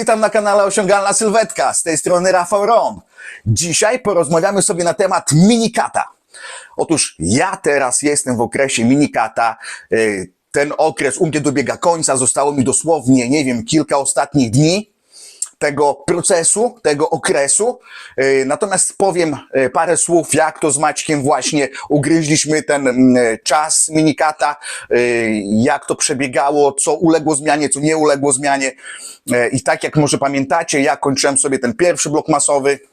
Witam na kanale Osiągalna Sylwetka, z tej strony Rafał Rom. Dzisiaj porozmawiamy sobie na temat minikata. Otóż ja teraz jestem w okresie minikata. Yy, Ten okres u mnie dobiega końca, zostało mi dosłownie, nie wiem, kilka ostatnich dni tego procesu, tego okresu. Yy, Natomiast powiem yy, parę słów, jak to z Maćkiem właśnie ugryźliśmy ten mm, czas minikata, jak to przebiegało, co uległo zmianie, co nie uległo zmianie. I tak jak może pamiętacie, ja kończyłem sobie ten pierwszy blok masowy e,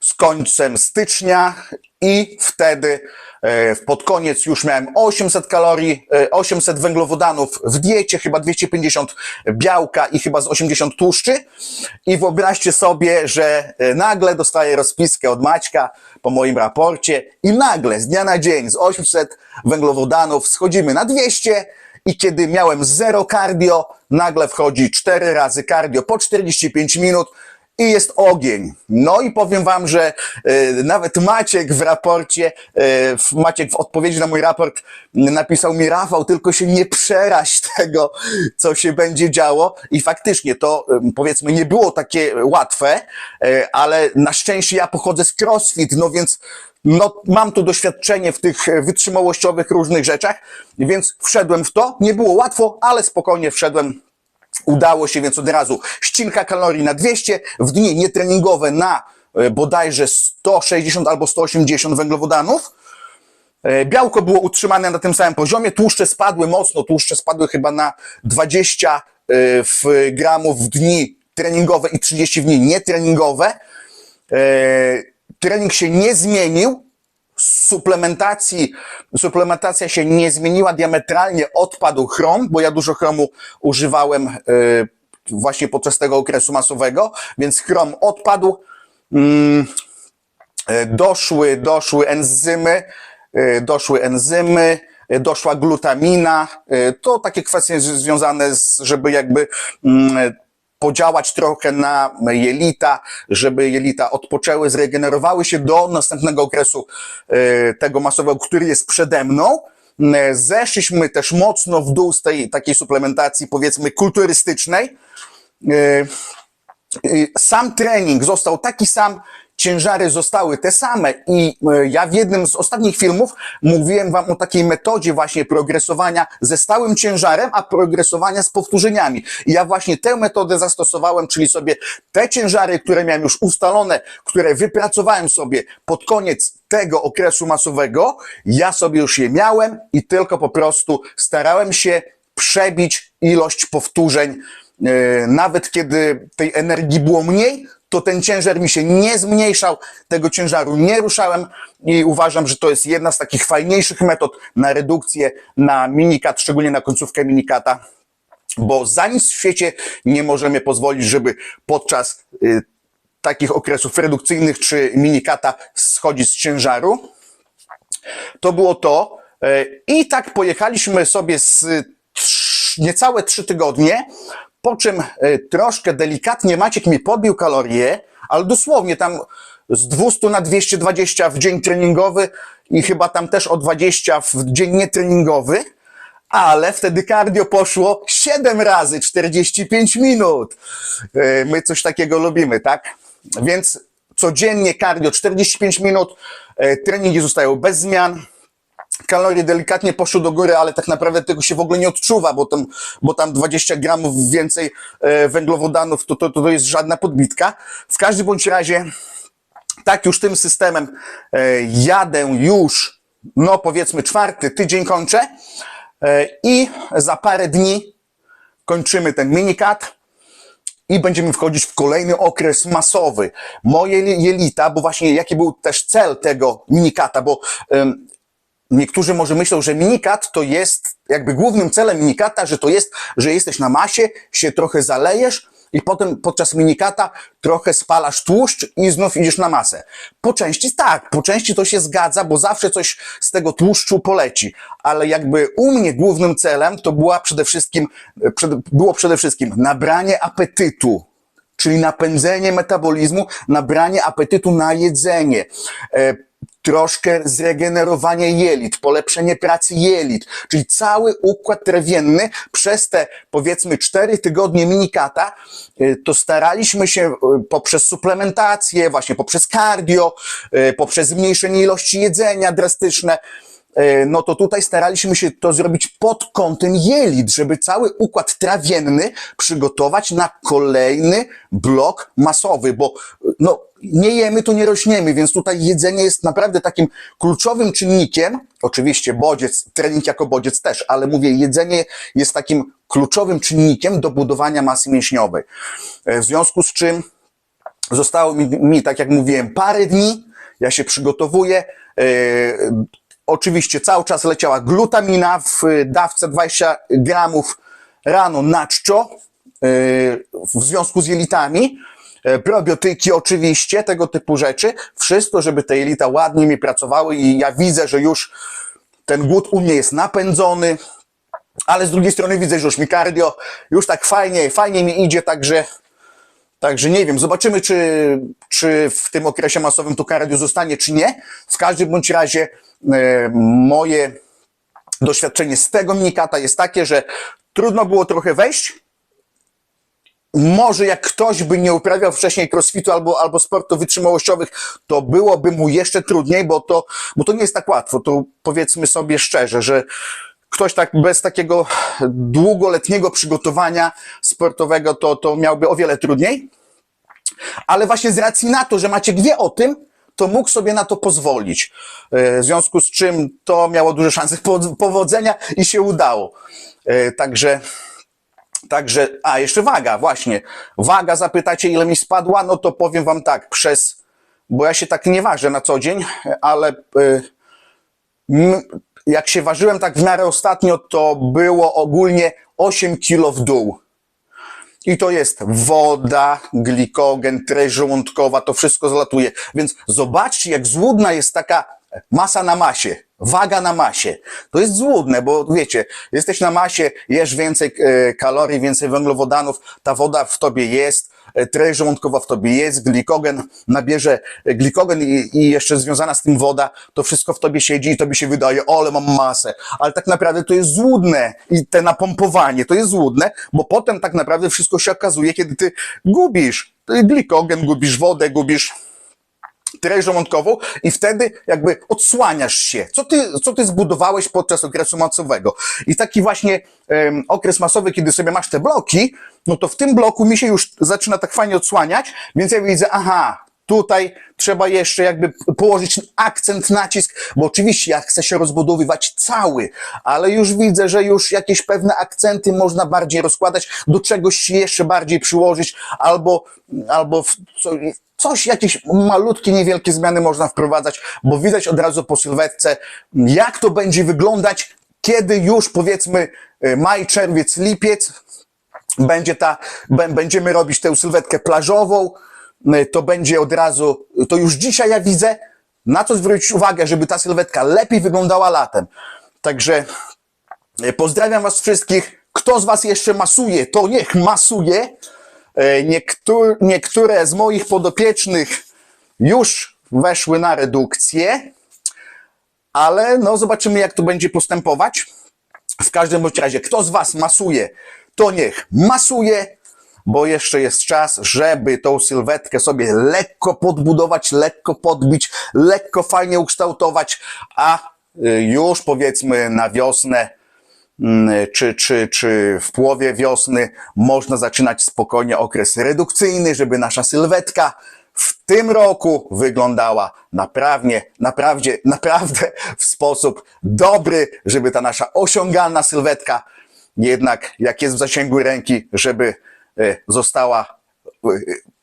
z końcem stycznia i wtedy e, pod koniec już miałem 800 kalorii, e, 800 węglowodanów w diecie, chyba 250 białka i chyba z 80 tłuszczy. I wyobraźcie sobie, że e, nagle dostaję rozpiskę od Maćka po moim raporcie i nagle z dnia na dzień z 800 węglowodanów schodzimy na 200 i kiedy miałem zero cardio, nagle wchodzi 4 razy cardio po 45 minut i jest ogień. No i powiem wam, że e, nawet Maciek w raporcie, w- Maciek w odpowiedzi na mój raport napisał mi Rafał, tylko się nie przeraź tego, co się będzie działo. I faktycznie to em, powiedzmy nie było takie łatwe, e, ale na szczęście ja pochodzę z CrossFit, no więc no, mam tu doświadczenie w tych wytrzymałościowych różnych rzeczach, więc wszedłem w to. Nie było łatwo, ale spokojnie wszedłem Udało się więc od razu ścinka kalorii na 200, w dni nietreningowe na e, bodajże 160 albo 180 węglowodanów. E, Białko było utrzymane na tym samym poziomie, tłuszcze spadły mocno, tłuszcze spadły chyba na 20 e, gramów w dni treningowe i 30 w dni nietreningowe. Trening się nie zmienił, suplementacji, suplementacja się nie zmieniła diametralnie, odpadł chrom, bo ja dużo chromu używałem e, właśnie podczas tego okresu masowego, więc chrom odpadł. Mm, e, doszły, doszły enzymy, e, doszły enzymy, doszła glutamina. To takie kwestie związane z, żeby jakby mm, podziałać trochę na jelita, żeby jelita odpoczęły, zregenerowały się do następnego okresu e, tego masowego, który jest przede mną. E, Zeszliśmy też mocno w dół z tej takiej suplementacji, powiedzmy, kulturystycznej. E, sam trening został taki sam, ciężary zostały te same i y, ja w jednym z ostatnich filmów mówiłem wam o takiej metodzie właśnie progresowania ze stałym ciężarem, a progresowania z powtórzeniami. I ja właśnie tę metodę zastosowałem, czyli sobie te ciężary, które miałem już ustalone, które wypracowałem sobie pod koniec tego okresu masowego, ja sobie już je miałem i tylko po prostu starałem się przebić ilość powtórzeń E, nawet kiedy tej energii było mniej, to ten ciężar mi się nie zmniejszał, tego ciężaru nie ruszałem i uważam, że to jest jedna z takich fajniejszych metod na redukcję, na minikat, szczególnie na końcówkę minikata, bo za nic w świecie nie możemy pozwolić, żeby podczas y, takich okresów redukcyjnych czy minikata schodzić z ciężaru. To było to. E, I tak pojechaliśmy sobie z trz- niecałe trzy tygodnie, po czym e, troszkę delikatnie Maciek mi podbił kalorie, ale dosłownie tam z 200 na 220 w dzień treningowy i chyba tam też o 20 w dzień nietreningowy, ale wtedy cardio poszło 7 razy 45 minut. E, My coś takiego lubimy, tak? Więc codziennie cardio 45 minut, e, treningi zostają bez zmian, kalorie delikatnie poszły do góry, ale tak naprawdę tego się w ogóle nie odczuwa, bo tam, bo tam 20 gramów więcej e, węglowodanów to, to, to jest żadna podbitka. W każdym bądź razie, tak już tym systemem e, jadę już, no powiedzmy czwarty tydzień kończę e, i za parę dni kończymy ten minikat i będziemy wchodzić w kolejny okres masowy. Moje jelita, bo właśnie jaki był też cel tego minikata, bo niektórzy może myślą, że minikat to jest jakby głównym celem minikata, że to jest, że jesteś na masie, się trochę zalejesz i potem podczas minikata trochę spalasz tłuszcz i znów idziesz na masę. Po części tak, po części to się zgadza, bo zawsze coś z tego tłuszczu poleci, ale jakby u mnie głównym celem to była przede wszystkim, było przede wszystkim nabranie apetytu, czyli napędzenie metabolizmu, nabranie apetytu na jedzenie. Troszkę zregenerowanie jelit, polepszenie pracy jelit, czyli cały układ trawienny przez te powiedzmy 4 tygodnie minikata, y, to staraliśmy się y, poprzez suplementację, właśnie poprzez cardio, y, poprzez zmniejszenie ilości jedzenia drastyczne, no to tutaj staraliśmy się to zrobić pod kątem jelit, żeby cały układ trawienny przygotować na kolejny blok masowy, bo no, nie jemy, to nie rośniemy, więc tutaj jedzenie jest naprawdę takim kluczowym czynnikiem. Oczywiście bodziec, trening jako bodziec też, ale mówię, jedzenie jest takim kluczowym czynnikiem do budowania masy mięśniowej. E, W związku z czym zostało mi, mi tak jak mówiłem, parę dni. Ja się przygotowuję. Oczywiście cały czas leciała glutamina w e, dawce 20 gramów rano na czczo e, w związku z jelitami. E, probiotyki oczywiście, tego typu rzeczy. Wszystko, żeby te jelita ładnie mi pracowały i ja widzę, że już ten głód u mnie jest napędzony, ale z drugiej strony widzę, że już mi cardio już tak fajnie, fajnie mi idzie, także Także nie wiem, zobaczymy, czy, czy w tym okresie masowym to cardio zostanie, czy nie. W każdym bądź razie e, moje doświadczenie z tego minikata jest takie, że trudno było trochę wejść. Może jak ktoś by nie uprawiał wcześniej crossfitu albo, albo sportów wytrzymałościowych, to byłoby mu jeszcze trudniej, bo to, bo to nie jest tak łatwo. To powiedzmy sobie szczerze, że ktoś tak bez takiego długoletniego przygotowania sportowego, to, to miałby o wiele trudniej. Ale właśnie z racji na to, że Maciek wie o tym, to mógł sobie na to pozwolić. E, W związku z czym to miało duże szanse po- powodzenia i się udało. E, Także, także, a jeszcze waga, właśnie. Waga, zapytacie, ile mi spadła? No to powiem wam tak, przez, bo ja się tak nie ważę na co dzień, ale e, jak się ważyłem tak w miarę ostatnio, to było ogólnie 8 kilo w dół. I to jest woda, glikogen, treść żołądkowa, to wszystko zlatuje. Więc zobaczcie, jak złudna jest taka masa na masie, waga na masie. To jest złudne, bo wiecie, jesteś na masie, jesz więcej e, kalorii, więcej węglowodanów, ta woda w tobie jest, treść żołądkowa w tobie jest, glikogen nabierze, e, glikogen i, i jeszcze związana z tym woda, to wszystko w tobie siedzi i tobie się wydaje, o, ale mam masę. Ale tak naprawdę to jest złudne i te napompowanie to jest złudne, bo potem tak naprawdę wszystko się okazuje, kiedy ty gubisz glikogen, gubisz wodę, gubisz treść żołądkową i wtedy jakby odsłaniasz się. Co ty, co ty zbudowałeś podczas okresu masowego? I taki właśnie em, okres masowy, kiedy sobie masz te bloki, no to w tym bloku mi się już zaczyna tak fajnie odsłaniać, więc ja widzę, aha, tutaj trzeba jeszcze jakby położyć akcent, nacisk, bo oczywiście ja chcę się rozbudowywać cały, ale już widzę, że już jakieś pewne akcenty można bardziej rozkładać, do czegoś jeszcze bardziej przyłożyć, albo, albo coś, jakieś malutkie, niewielkie zmiany można wprowadzać, bo widać od razu po sylwetce, jak to będzie wyglądać, kiedy już powiedzmy e, maj, czerwiec, lipiec, będzie ta, bę- będziemy robić tę sylwetkę plażową, y, to będzie od razu, to już dzisiaj ja widzę, na co zwrócić uwagę, żeby ta sylwetka lepiej wyglądała latem. Także y, pozdrawiam was wszystkich. Kto z was jeszcze masuje, to niech masuje. Y, Niektóre, niektóre z moich podopiecznych już weszły na redukcję, ale no zobaczymy jak to będzie postępować. W każdym bądź razie, kto z Was masuje, to niech masuje, bo jeszcze jest czas, żeby tą sylwetkę sobie lekko podbudować, lekko podbić, lekko fajnie ukształtować, a y, już powiedzmy na wiosnę, mm, czy, czy, czy w połowie wiosny można zaczynać spokojnie okres redukcyjny, żeby nasza sylwetka w tym roku wyglądała naprawdę, naprawdę, naprawdę w sposób dobry, żeby ta nasza osiągalna sylwetka jednak jak jest w zasięgu ręki, żeby została e,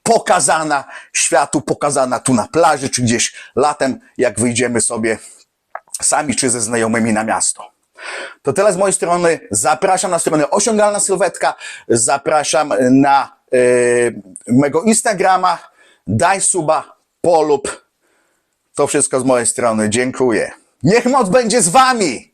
pokazana światu, pokazana tu na plaży, czy gdzieś latem, jak wyjdziemy sobie sami czy ze znajomymi na miasto. To tyle z mojej strony. Zapraszam na stronę Osiągalna Sylwetka. Zapraszam na e, mego Instagrama. Daj suba, polub. To wszystko z mojej strony. Dziękuję. Niech moc będzie z wami!